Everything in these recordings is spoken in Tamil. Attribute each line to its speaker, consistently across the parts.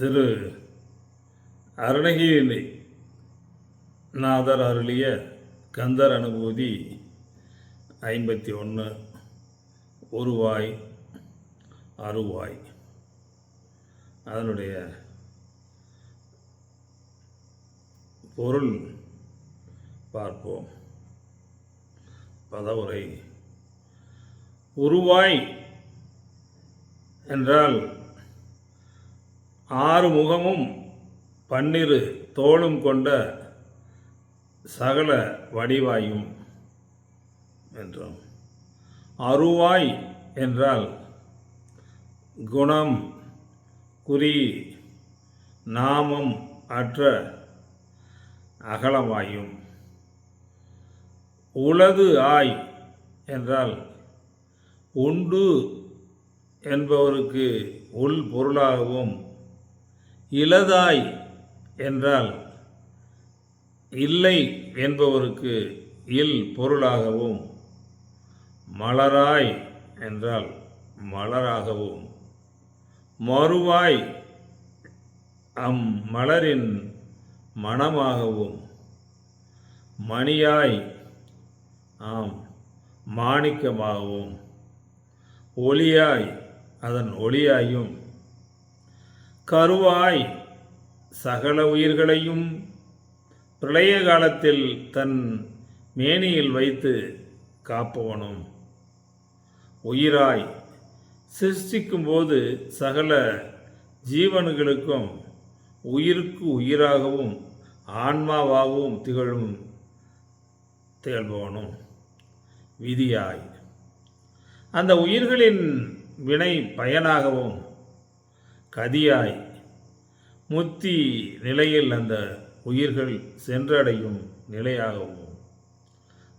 Speaker 1: திரு அருணகிரி நாதர் அருளிய கந்தர் அனுபூதி ஐம்பத்தி ஒன்று ஒருவாய் அருவாய் அதனுடைய பொருள் பார்ப்போம். பதவுரை. உருவாய் என்றால் ஆறு முகமும் பன்னிரு தோளும் கொண்ட சகல வடிவாயும் என்றோம். அருவாய் என்றால் குணம் குறி நாமம் அற்ற அகலவாயும் உளது ஆய் என்றால் உண்டு என்பவருக்கு உள் பொருளாகவும் இலதாய் என்றால் இல்லை என்பவருக்கு இல் பொருளாகவும் மலராய் என்றால் மலராகவும். மறுவாய் அம் மலரின் மணமாகவும் மணியாய் ஆம் மாணிக்கமாகவும் ஒளியாய் அதன் ஒளியாயும் கருவாய் சகல உயிர்களையும் பிரளய காலத்தில் தன் மேனியில் வைத்து காப்பவனும். உயிராய் சிருஷ்டிக்கும்போது சகல ஜீவன்களுக்கும் உயிருக்கு உயிராகவும் ஆன்மாவாகவும் திகழும் திகழ்பவனும் விதியாய். அந்த உயிர்களின் வினை பயனாகவும் கதியாய். முத்தி நிலையில் அந்த உயிர்கள் சென்றடையும் நிலையாகவும்.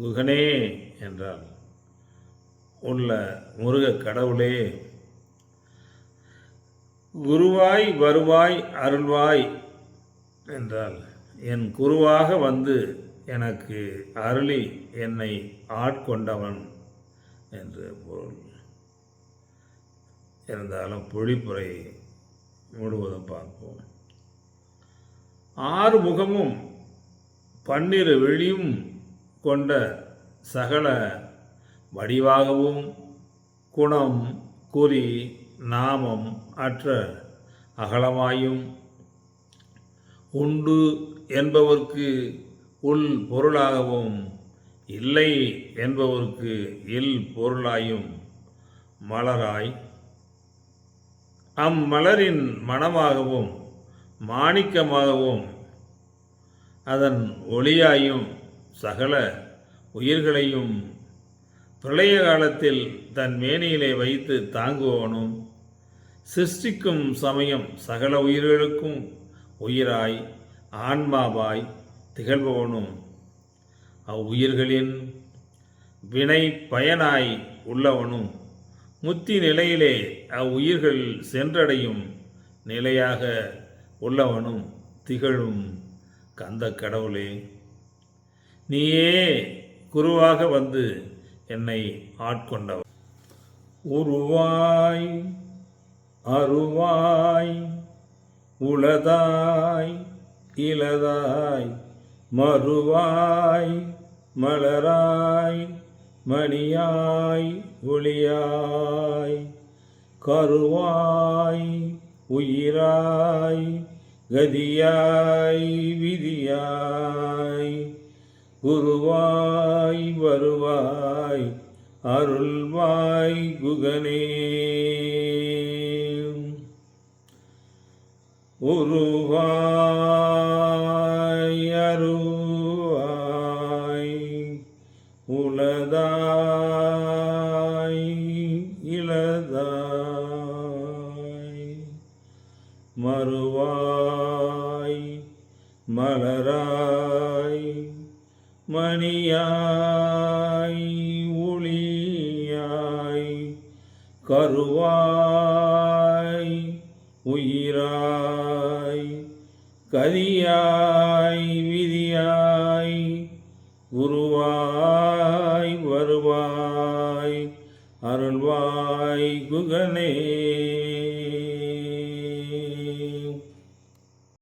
Speaker 1: குகனே என்றால் உள்ள முருகக் கடவுளே குருவாய் வருவாய் அருள்வாய் என்றால் என் குருவாக வந்து எனக்கு அருளி என்னை ஆட்கொண்டவன் என்று பொருள். இருந்தாலும் பொழிப்புரை முழுவதும் பார்ப்போம். ஆறு முகமும் பன்னிரு வெளியும் கொண்ட சகல வடிவாகவும் குணம் குறி நாமம் அற்ற அகலமாயும் உண்டு என்பவர்க்கு உள் பொருளாகவும் இல்லை என்பவர்க்கு இல் பொருளாயும் மலராய் அம்மலரின் மனமாகவும் மாணிக்கமாகவும் அதன் ஒளியாயும் சகல உயிர்களையும் பிரளய காலத்தில் தன் மேனியிலே வைத்து தாங்குபவனும் சிருஷ்டிக்கும் சமயம் சகல உயிர்களுக்கும் உயிராய் ஆன்மாவாய் திகழ்பவனும் அவ்வுயிர்களின் வினை பயனாய் உள்ளவனும். முத்தி நிலையிலே அவ்வுயிர்கள் சென்றடையும் நிலையாக உள்ளவனும் திகழும் கந்த கடவுளே. நீயே குருவாக வந்து என்னை ஆட்கொண்டவர். உருவாய் அருவாய் உளதாய் இளதாய் மறுவாய் மலராய் மணியாய் ஒளியாய் கருவாய் உயிராய் கதியாய் விதியாய் குருவாய் வருவாய் அருள்வாய் குகனே. உருவாய் அருள் மறுவாய் மலராய் மணியாய் ஒளியாய் கருவாய் உயிராய் கதியாய் விதியாய் குருவாய் வருவாய் அருள்வாய் குகனே.